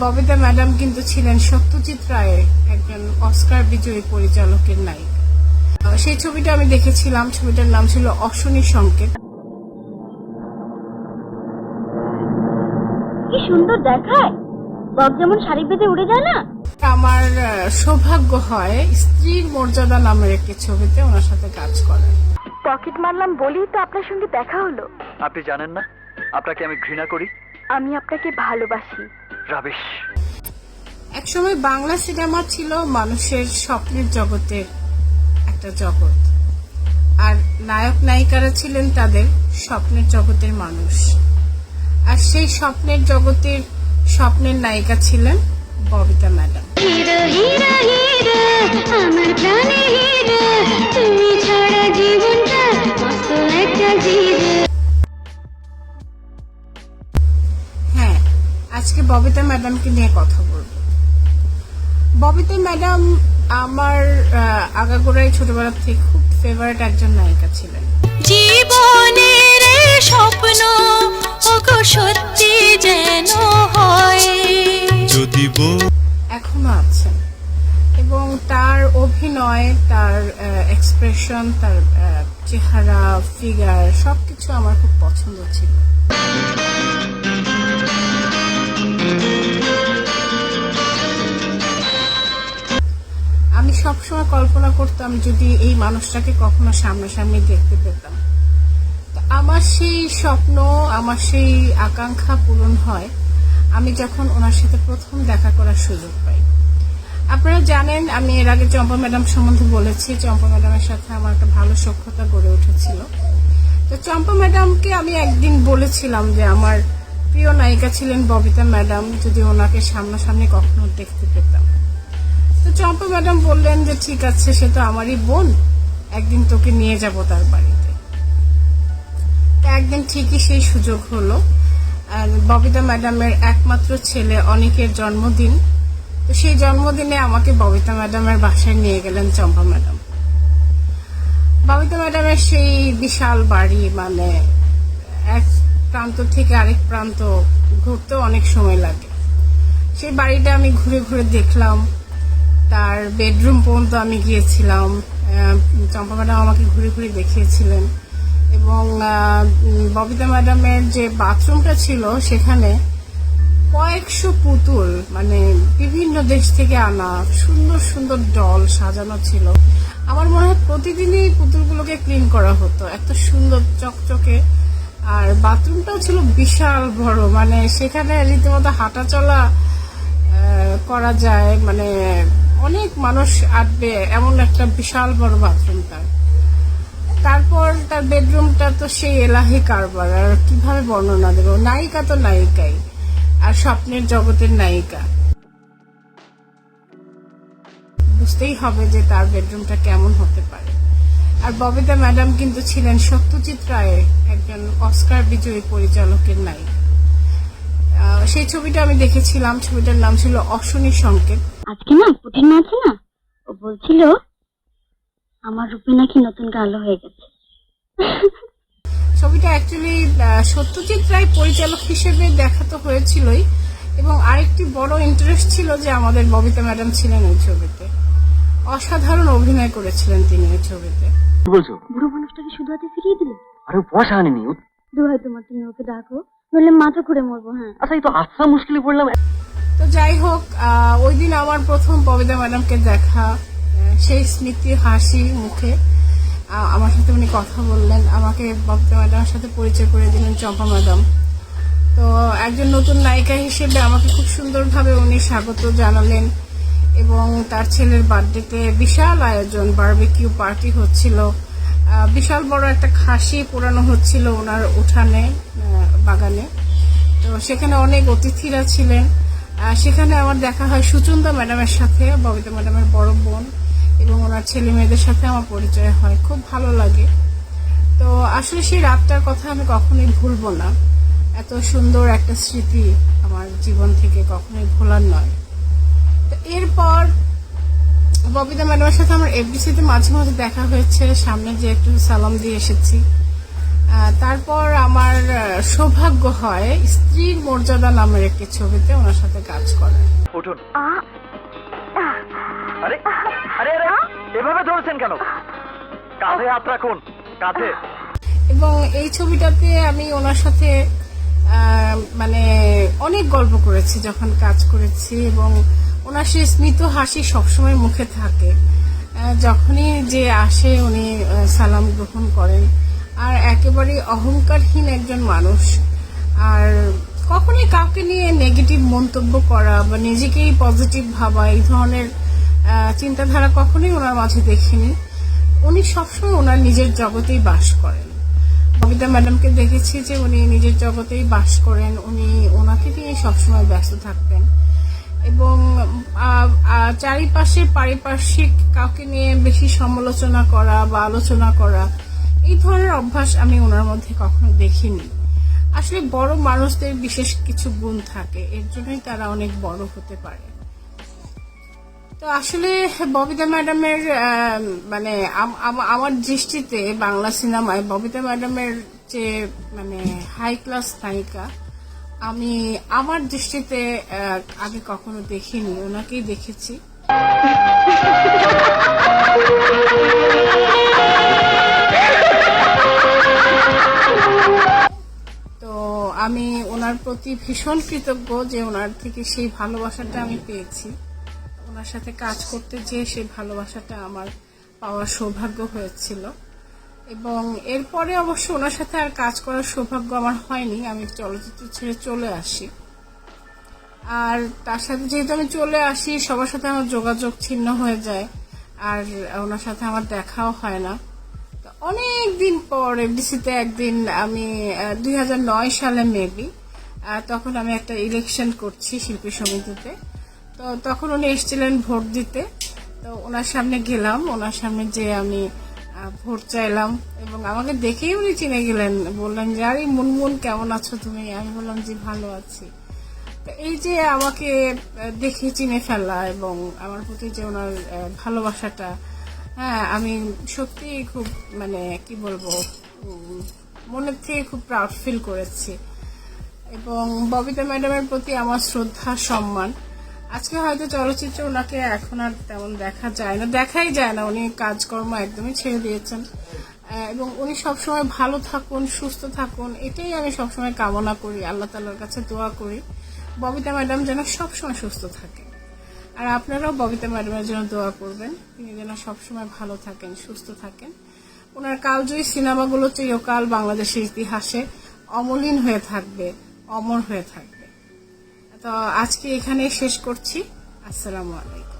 Babita madam কিন্তু ছিলেন সত্যজিৎ রায়ের একজন অস্কার বিজয়ী পরিচালকের নায়িকা। সেই ছবিটা আমি দেখেছিলাম। ছবিটার নাম ছিল অশনি সংকেত। কি সুন্দর দেখায়। বক যেমন শাড়ি বেঁধে উড়ে যায় না? আমার সৌভাগ্য হয় স্ত্রীর মর্যাদা নামের একটি ছবিতে ওনার সাথে কাজ করার। পকেট মারলাম বলেই তো আপনার সঙ্গে দেখা হলো। আপনি জানেন না? আপনাকে আমি ঘৃণা করি। আমি আপনাকে ভালোবাসি। রাবিশ একসময় বাংলা সিনেমা ছিল মানুষের স্বপ্নের জগতের একটা জগৎ। আর নায়ক নায়িকারা ছিলেন তাদের স্বপ্নের জগতের মানুষ। আর সেই স্বপ্নের জগতের স্বপ্নের নায়িকা ছিলেন Babita madam. Hero hero hero আমার প্রাণে হিরো তুমি ছাড়া জীবনটা একটা জিরো আজকে ববিতা ম্যাডামকে নিয়ে কথা বলব। ববিতা ম্যাডাম আমার আহ, আগাগোড়াই ছোটবেলা থেকে খুব ফেভারিট একজন নায়িকা ছিলেন। জীবনের স্বপ্ন সত্যি যেন হয়। যদি এখনও আছেন এবং তার অভিনয় তার এক্সপ্রেশন তার চেহারা ফিগার সবকিছু আমার খুব পছন্দ ছিল। সবসময় কল্পনা করতাম যদি এই মানুষটাকে কখনো সামনাসামনি দেখতে পেতাম। আমার সেই স্বপ্ন, আমার সেই আকাঙ্ক্ষা পূরণ হয়, আমি যখন ওনার সাথে প্রথম দেখা করার সুযোগ পাই। আপনারা জানেন, আমি এর আগে চম্পা ম্যাডাম সম্বন্ধে বলেছি, চম্পা ম্যাডামের সাথে আমার একটা ভালো সক্ষতা গড়ে উঠেছিল। তো চম্পা ম্যাডামকে আমি একদিন বলেছিলাম যে, আমার প্রিয় নায়িকা ছিলেন ববিতা ম্যাডাম, যদি ওনাকে সামনাসামনি কখনো দেখতে পেতাম। চম্পা ম্যাডাম বললেন যে, ঠিক আছে, সে তো আমারই বোন। একদিন তোকে নিয়ে যাব তার বাড়িতে। একদিন ঠিকই সেই সুযোগ হলো। আর ববিতা ম্যাডামের একমাত্র ছেলে অনেকের জন্মদিন। তো সেই জন্মদিনে আমাকে ববিতা ম্যাডামের বাসায় নিয়ে গেলেন চম্পা ম্যাডাম। ববিতা ম্যাডামের সেই বিশাল বাড়ি মানে এক প্রান্ত থেকে আরেক প্রান্ত ঘুরতেও অনেক সময় লাগে। সেই বাড়িটা আমি ঘুরে ঘুরে দেখলাম। তার বেডরুম পর্যন্ত আমি গিয়েছিলাম। চম্পা ম্যাডাম আমাকে ঘুরে ঘুরে দেখিয়েছিলেন। এবং ববিতা ম্যাডামের যে বাথরুমটা ছিল সেখানে কয়েকশো পুতুল মানে বিভিন্ন দেশ থেকে আনা সুন্দর সুন্দর ডল সাজানো ছিল। আমার মনে হয় প্রতিদিনই পুতুলগুলোকে ক্লিন করা হতো, এত সুন্দর চকচকে। আর বাথরুমটাও ছিল বিশাল বড় মানে সেখানে রীতিমতো হাঁটা চলা করা যায় মানে অনেক মানুষ আটবে এমন একটা বিশাল বড় বাথরুম তার। তারপর তার বেডরুমটা তো সেই এলাহি কারবার, আর কীভাবে বর্ণনা দেবো? নায়িকা তো নায়িকাই, আর স্বপ্নের জগতের নায়িকা। বুঝতেই হবে যে তার বেডরুমটা কেমন হতে পারে। আর ববিতা ম্যাডাম কিন্তু ছিলেন সত্যজিৎ রায়ের একজন অস্কার বিজয়ী পরিচালকের নায়িকা। সেই ছবিটা আমি দেখেছিলাম, ছবিটার নাম ছিল অশনি সংকেত। আজকে না পুটির মা আছে না? ও বলছিল আমার রূপে নাকি নতুন গালো হয়ে গেছে। ছবিটা অ্যাকচুয়ালি সত্যজিৎ রায় পরিচালক হিসেবে দেখা তো হয়েছিলই এবং আরেকটি বড় ইন্টারেস্ট ছিল যে আমাদের ববিতা ম্যাডাম ছিলেন ওই ছবিতে। অসাধারণ অভিনয় করেছিলেন তিনি ওই ছবিতে। কি বলছো? বুড়ো মানুষটাকে শুধু হাতে ফিরিয়ে দিলে? আরে পয়সা আনিনি দুহাই তোমার তুমি ওকে ডাকো নইলে মাথা ঘুরে মরবো হ্যাঁ। আচ্ছা এই তো আচ্ছা মুশকিলে পড়লাম। তো যাই হোক ওই দিন আমার প্রথম ববিতা ম্যাডামকে দেখা সেই স্মৃতি হাসি মুখে। আমার সাথে উনি কথা বললেন, আমাকে ববিতা ম্যাডামের সাথে পরিচয় করে দিলেন চম্পা ম্যাডাম তো একজন নতুন নায়িকা হিসেবে আমাকে খুব সুন্দরভাবে উনি স্বাগত জানালেন এবং তার ছেলের বার্থডেতে বিশাল আয়োজন, বারবিকিউ পার্টি হচ্ছিল। বিশাল বড় একটা খাসি পোড়ানো হচ্ছিল ওনার উঠানে বাগানে। তো সেখানে অনেক অতিথিরা ছিলেন। সেখানে আমার দেখা হয় সুচন্দা ম্যাডামের সাথে, ববিতা ম্যাডামের বড় বোন, এবং ওনার ছেলে মেয়েদের সাথে আমার পরিচয় হয়। খুব ভালো লাগে। তো আসলে সেই রাতটার কথা আমি কখনোই ভুলবো না। এত সুন্দর একটা স্মৃতি আমার জীবন থেকে কখনোই ভোলার নয়। তো এরপর ববিতা ম্যাডামের সাথে আমার এফডিসিতে মাঝে মাঝে দেখা হয়েছে। সামনে যে একটু সালাম দিয়ে এসেছি। তারপর আমার সৌভাগ্য হয় স্ত্রীর মর্যাদা নামের একটি ছবিতে ওনার সাথে কাজ করার উঠুন। আরে আরে আরে এভাবে ধরছেন কেন? কাঁধে হাত রাখুন কাঁধে। এবং এই ছবিটাতে আমি ওনার সাথে মানে অনেক গল্প করেছি যখন কাজ করেছি এবং ওনার সেই স্মিত হাসি সবসময় মুখে থাকে। যখনই যে আসে উনি সালাম গ্রহণ করেন। আর একেবারে অহংকারহীন একজন মানুষ। আর কখনোই কাউকে নিয়ে নেগেটিভ মন্তব্য করা বা নিজেকেই পজিটিভ ভাবা, এই ধরনের চিন্তাধারা কখনোই ওনার মাঝে দেখিনি। উনি সবসময় ওনার নিজের জগতেই বাস করেন। ববিতা ম্যাডামকে দেখেছি যে উনি নিজের জগতেই বাস করেন। উনি ওনাকে নিয়ে সবসময় ব্যস্ত থাকতেন। এবং চারিপাশে পারিপার্শ্বিক কাউকে নিয়ে বেশি সমালোচনা করা বা আলোচনা করা এই ধরনের অভ্যাস আমি ওনার মধ্যে কখনো দেখিনি। আসলে বড় মানুষদের বিশেষ কিছু গুণ থাকে, এর জন্যই তারা অনেক বড় হতে পারে। তো আসলে ববিতা ম্যাডামের মানে আম- আম- আমার দৃষ্টিতে বাংলা সিনেমায় ববিতা ম্যাডামের যে মানে হাই ক্লাস নায়িকা, আমি আমার দৃষ্টিতে আগে কখনো দেখিনি, ওনাকেই দেখেছি। আমি ওনার প্রতি ভীষণ কৃতজ্ঞ যে ওনার থেকে সেই ভালোবাসাটা আমি পেয়েছি। ওনার সাথে কাজ করতে যেয়ে সেই ভালোবাসাটা আমার পাওয়ার সৌভাগ্য হয়েছিল। এবং এরপরে অবশ্য ওনার সাথে আর কাজ করার সৌভাগ্য আমার হয়নি, আমি চলচ্চিত্র ছেড়ে চলে আসি। আর তার সাথে যেহেতু আমি চলে আসি, সবার সাথে আমার যোগাযোগ ছিন্ন হয়ে যায়, আর ওনার সাথে আমার দেখাও হয় না। অনেক দিন পর এফডিসিতে একদিন আমি দুই হাজার নয় সালে মেবি তখন আমি একটা ইলেকশন করছি শিল্পী সমিতিতে। তো তখন উনি এসেছিলেন ভোট দিতে। তো ওনার সামনে গেলাম, ওনার সামনে যে আমি ভোট চাইলাম। এবং আমাকে দেখেই উনি চিনে গেলেন। বললেন যে, আরে মুনমুন, কেমন আছো তুমি? আমি বললাম যে ভালো আছি। তো এই যে আমাকে দেখে চিনে ফেলা এবং আমার প্রতি যে ওনার ভালোবাসাটা হ্যাঁ আমি সত্যি খুব মানে কি বলব মনের থেকে খুব প্রাউড ফিল করেছি। এবং ববিতা ম্যাডামের প্রতি আমার শ্রদ্ধা, সম্মান। আজকে হয়তো চলচ্চিত্রে ওনাকে এখন আর তেমন দেখা যায় না, দেখাই যায় না। উনি কাজকর্ম একদমই ছেড়ে দিয়েছেন। এবং উনি সবসময় ভালো থাকুন, সুস্থ থাকুন, এটাই আমি সবসময় কামনা করি। আল্লাহ তালার কাছে দোয়া করি। ববিতা ম্যাডাম যেন সবসময় সুস্থ থাকে। আর আপনারাও ববিতা ম্যাডামের জন্য দোয়া করবেন। তিনি যেন সবসময় ভালো থাকেন, সুস্থ থাকেন। ওনার কালজয়ী সিনেমাগুলো চিরকাল বাংলাদেশের ইতিহাসে অমলিন হয়ে থাকবে, অমর হয়ে থাকবে। তো আজকে এখানেই শেষ করছি। আসসালামু আলাইকুম।